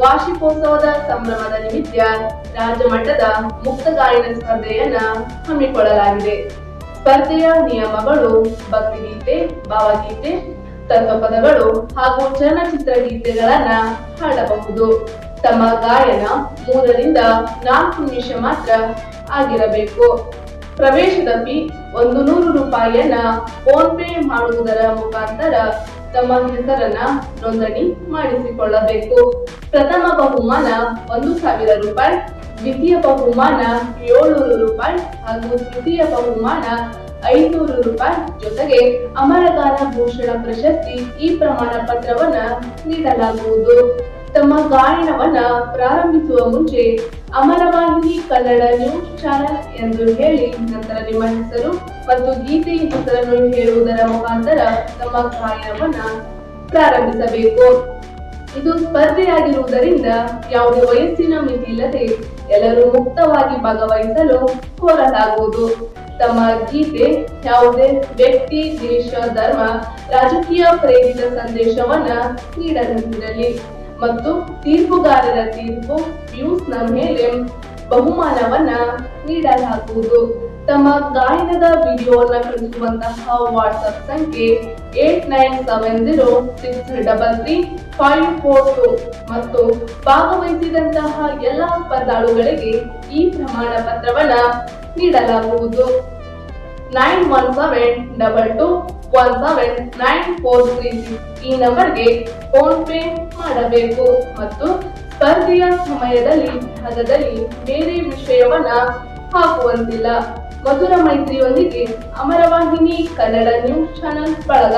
ವಾರ್ಷಿಕೋತ್ಸವದ ಸಂಭ್ರಮದ ನಿಮಿತ್ತ ರಾಜ್ಯ ಮಟ್ಟದ ಮುಕ್ತ ಗಾಯನ ಸ್ಪರ್ಧೆಯನ್ನ ಹಮ್ಮಿಕೊಳ್ಳಲಾಗಿದೆ. ಸ್ಪರ್ಧೆಯ ನಿಯಮಗಳು, ಭಕ್ತಿಗೀತೆ, ಭಾವಗೀತೆ, ತತ್ವಪದಗಳು ಹಾಗೂ ಚಲನಚಿತ್ರ ಗೀತೆಗಳನ್ನ ಹಾಡಬಹುದು. ತಮ್ಮ ಗಾಯನ ಮೂರರಿಂದ ನಾಲ್ಕು ನಿಮಿಷ ಮಾತ್ರ ಆಗಿರಬೇಕು. ಪ್ರವೇಶದ ಫೀ ಒಂದು ನೂರು ರೂಪಾಯಿಯನ್ನ ಫೋನ್ ಪೇ ಮಾಡುವುದರ ಮುಖಾಂತರ ತಮ್ಮ ಹೆಸರನ್ನ ನೋಂದಣಿ ಮಾಡಿಸಿಕೊಳ್ಳಬೇಕು. ಪ್ರಥಮ ಬಹುಮಾನ ಒಂದು ಸಾವಿರ ರೂಪಾಯಿ, ದ್ವಿತೀಯ ಬಹುಮಾನ ಏಳ್ನೂರು ರೂಪಾಯಿ ಹಾಗೂ ತೃತೀಯ ಬಹುಮಾನ ಐನೂರು ರೂಪಾಯಿ. ಜೊತೆಗೆ ಅಮರಗಾನ ಭೂಷಣ ಪ್ರಶಸ್ತಿ ಈ ಪ್ರಮಾಣ ಪತ್ರವನ್ನ ನೀಡಲಾಗುವುದು. ತಮ್ಮ ಗಾಯನವನ್ನ ಪ್ರಾರಂಭಿಸುವ ಮುಂಚೆ ಅಮರವಾಹಿನಿ ಕನ್ನಡ ನ್ಯೂಸ್ ಚಾನೆಲ್ ಎಂದು ಹೇಳಿ ನಂತರ ನಿಮ್ಮ ಹೆಸರು ಮತ್ತು ಗೀತೆಯ ಹೆಸರನ್ನು ಹೇಳುವುದರ ಮುಖಾಂತರ ತಮ್ಮ ಗಾಯನವನ್ನ ಪ್ರಾರಂಭಿಸಬೇಕು. ಇದು ಸ್ಪರ್ಧೆಯಾಗಿರುವುದರಿಂದ ಯಾವುದೇ ವಯಸ್ಸಿನ ಮಿತಿ ಇಲ್ಲದೆ ಎಲ್ಲರೂ ಮುಕ್ತವಾಗಿ ಭಾಗವಹಿಸಲು ಕೋರಲಾಗುವುದು ತಮ್ಮ ಗೀತೆ ಯಾವುದೇ ವ್ಯಕ್ತಿ, ದೇಶ, ಧರ್ಮ, ರಾಜಕೀಯ ಪ್ರೇರಿತ ಸಂದೇಶವನ್ನ ನೀಡದಂತಿರಲಿ. ಮತ್ತು ತೀರ್ಪುಗಾರರ ತೀರ್ಪು ವ್ಯೂಸ್ನ ಮೇಲೆ ಬಹುಮಾನವನ್ನ ನೀಡಲಾಗುವುದು. ತಮ್ಮ ಗಾಯನದ ವಿಡಿಯೋನ ಕಳಿಸುವಂತಹ ವಾಟ್ಸ್ಆಪ್ ಸಂಖ್ಯೆ eight nine seven zero six double three five four two ಮತ್ತು ಭಾಗವಹಿಸಿದಂತಹ ಎಲ್ಲ ಸ್ಪರ್ಧಾಳುಗಳಿಗೆ ಈ ಪ್ರಮಾಣ ಪತ್ರವನ್ನ ನೀಡಲಾಗುವುದು. Nine one seven double two one seven nine four three ಈ ನಂಬರ್ಗೆ ಫೋನ್ ಪೇ ಮಾಡಬೇಕು ಮತ್ತು ಸ್ಪರ್ಧೆಯ ಸಮಯದಲ್ಲಿ ಹದದಲ್ಲಿ ಬೇರೆ ವಿಷಯವನ್ನ ಹಾಕುವಂತಿಲ್ಲ. ಮಧುರ ಮೈತ್ರಿಯೊಂದಿಗೆ ಅಮರವಾಹಿನಿ ಕನ್ನಡ ನ್ಯೂಸ್ ಚಾನೆಲ್ ಬಳಗ.